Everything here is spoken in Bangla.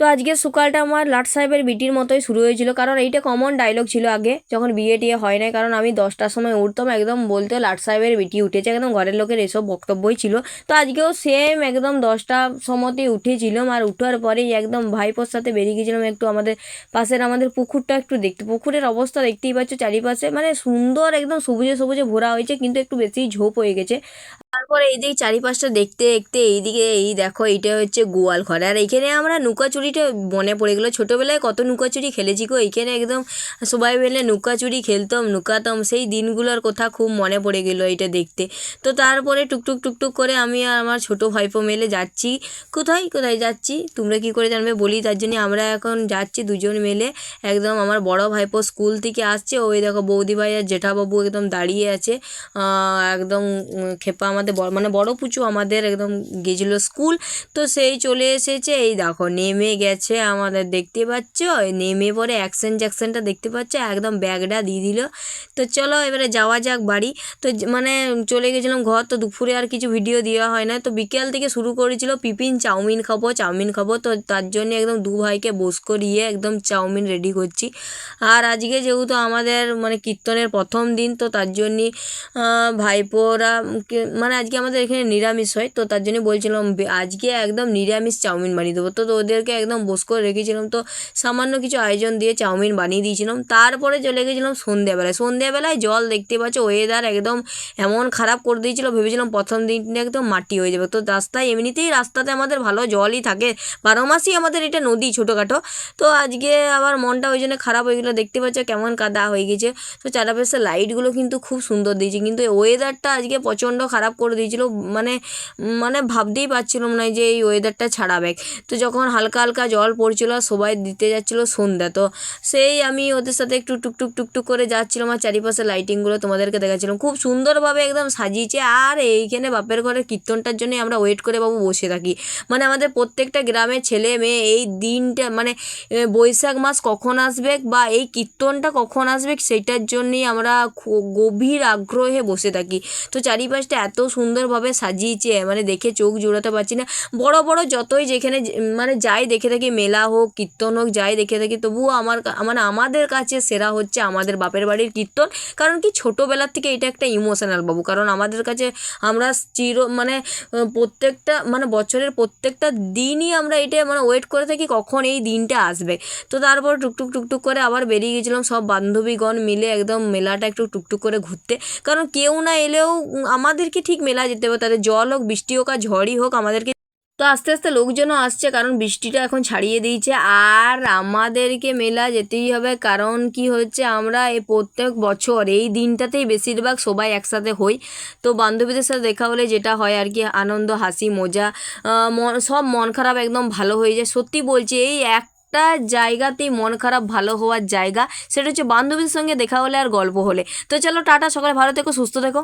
তো আজকের সকালটা আমার লাট সাহেবের বিটির মতোই শুরু হয়েছিল, কারণ এইটা কমন ডায়লগ ছিল আগে, যখন বিয়ে টিয়ে হয় নাই, কারণ আমি দশটার সময় উঠতাম, একদম বলতে লাট সাহেবের বিটি উঠেছে, একদম ঘরের লোকের এসব বক্তব্যই ছিল। তো আজকেও সেম একদম দশটা সময়তেই উঠেছিলাম, আর উঠার পরেই একদম ভাইপোর সাথে বেরিয়ে গেছিলাম একটু আমাদের পাশের আমাদের পুকুরটা একটু দেখতে। পুকুরের অবস্থা দেখতেই পাচ্ছ চারিপাশে মানে সুন্দর একদম সবুজে সবুজে ভরা হয়েছে, কিন্তু একটু বেশি ঝোপ হয়ে গেছে। তারপরে এইদিকে চারিপাশটা দেখতে দেখতে এইদিকে এই দেখো এইটা হচ্ছে গোয়াল ঘর। আর এইখানে আমরা লুকাচুরিটা মনে পড়ে গেলো। ছোটোবেলায় কত লুকাচুরি খেলেছি গো। এইখানে একদম সবাই মিলে লুকাচুরি খেলতাম, নুকাতাম। সেই দিনগুলোর কথা খুব মনে পড়ে গেলো এইটা দেখতে। তো তারপরে টুকটুক টুকটুক করে আমি আর আমার ছোটো ভাইপো মেলে যাচ্ছি। কোথায় কোথায় যাচ্ছি? তোমরা কি করে জানবে? বলি তার জন্য আমরা এখন যাচ্ছি দুজন মিলে। একদম আমার বড় ভাইপো স্কুল থেকে আসছে। ওই দেখো বৌদি ভাই আর জেঠাবাবু একদম দাঁড়িয়ে আছে। একদম খেপা আমাদের বড় মানে বড় পুচু আমাদের একদম গেছিল স্কুল, তো সেই চলে এসেছে, এই দেখো নেমে গেছে আমাদের, দেখতে পাচ্ছ? নেমে পরে অ্যাকশন জ্যাকশনটা দেখতে পাচ্ছ? একদম ব্যাগটা দিয়ে দিল। তো চলো এবারে যাওয়া যাক বাড়ি। তো মানে চলে গেছিলাম ঘর, তো দুপুরে আর কিছু ভিডিও দেওয়া হয় না। তো বিকেল থেকে শুরু করেছিল পিপিন চাউমিন খাব চাউমিন খাব, তো তার জন্য একদম দু ভাইকে বোস করিয়ে একদম চাউমিন রেডি করছি। আর আজকে যেহেতু আমাদের মানে কীর্তনের প্রথম দিন, তো তার জন্যে ভাইপোরা কে- মানে আজকে আমাদের এখানে নিরামিষ হয়, তো তার জন্য বলছিলাম আজকে একদম নিরামিষ চাউমিন বানিয়ে দেবো। তো ওদেরকে একদম বোস করে রেখেছিলাম, তো সামান্য কিছু আয়োজন দিয়ে চাউমিন বানিয়ে দিয়েছিলাম। তারপরে চলে গেছিলাম সন্ধ্যাবেলায়। সন্ধ্যাবেলায় জল দেখতে পাচ্ছ ওয়েদার একদম এমন খারাপ করে দিয়েছিল, ভেবেছিলাম প্রথম দিনটা একদম মাটি হয়ে যাবে। তো রাস্তায় এমনিতেই রাস্তাতে আমাদের ভালো জলই থাকে, বারো মাসই আমাদের এটা নদী ছোটোখাটো। তো আজকে আবার মনটা ওই জন্য খারাপ হয়ে গেলো। দেখতে পাচ্ছ কেমন কাদা হয়ে গেছে। তো চারপাশে লাইটগুলো কিন্তু খুব সুন্দর দিয়েছে, কিন্তু ওয়েদারটা আজকে প্রচণ্ড খারাপ করে দিয়েছিল। মানে মানে ভাবতেই পারছিলাম না যে এই ওয়েদারটা ছাড়াবে। তো যখন হালকা হালকা জল পড়ছিল, সবাই দিতে যাচ্ছিল সন্ধ্যা। তো সেই আমি ওদের সাথে একটু টুকটুক টুকটুক করে যাচ্ছিলাম আর চারিপাশে লাইটিংগুলো তোমাদেরকে দেখাচ্ছিলাম। খুব সুন্দরভাবে একদম সাজিয়েছে। আর এইখানে বাপের ঘরের কীর্তনটার জন্য আমরা ওয়েট করে বাবু বসে থাকি। মানে আমাদের প্রত্যেকটা গ্রামের ছেলে মেয়ে এই দিনটা মানে বৈশাখ মাস কখন আসবে বা এই কীর্তনটা কখন আসবে সেইটার জন্যই আমরা গভীর আগ্রহে বসে থাকি। তো চারিপাশটা এত সুন্দরভাবে সাজিয়েছে মানে দেখে চোখ জোড়াতে পারছি না। বড় বড় যতই যেখানে মানে যাই দেখে থাকি, মেলা হোক, কীর্তন হোক, যাই দেখে থাকি, তবুও আমার মানে আমাদের কাছে সেরা হচ্ছে আমাদের বাপের বাড়ির কীর্তন। কারণ কি, ছোটোবেলার থেকে এটা একটা ইমোশনাল বাবু। কারণ আমাদের কাছে আমরা চির মানে প্রত্যেকটা মানে বছরের প্রত্যেকটা দিনই আমরা এটা মানে ওয়েট করে থাকি কখন এই দিনটা আসবে। তো তারপর টুকটুক টুকটুক করে আবার বেরিয়ে গেছিলাম সব বান্ধবীগণ মিলে একদম মেলাটা একটু টুকটুক করে ঘুরতে। কারণ কেউ না এলেও আমাদেরকে ঠিক মেলা যেতে হবে, তাদের জল হোক, বৃষ্টি হোক আর ঝড়ই হোক আমাদেরকে। তো আস্তে আস্তে লোকজনও আসছে, কারণ বৃষ্টিটা এখন ছাড়িয়ে দিয়েছে। আর আমাদেরকে মেলা যেতেই হবে, কারণ কি হচ্ছে আমরা এই প্রত্যেক বছর, এই দিনটাতেই বেশিরভাগ সবাই একসাথে হই। তো বান্ধবীদের সাথে দেখা হলে যেটা হয় আর কি, আনন্দ, হাসি, মজা সব মন খারাপ একদম ভালো হয়ে যায়। সত্যি বলছি, এই এক একটা জায়গাতেই মন খারাপ ভালো হওয়ার জায়গা, সেটা হচ্ছে বান্ধবীদের সঙ্গে দেখা হলে আর গল্প হলে। তো চলো, টাটা সকালে ভালো থেকো, সুস্থ থেকো।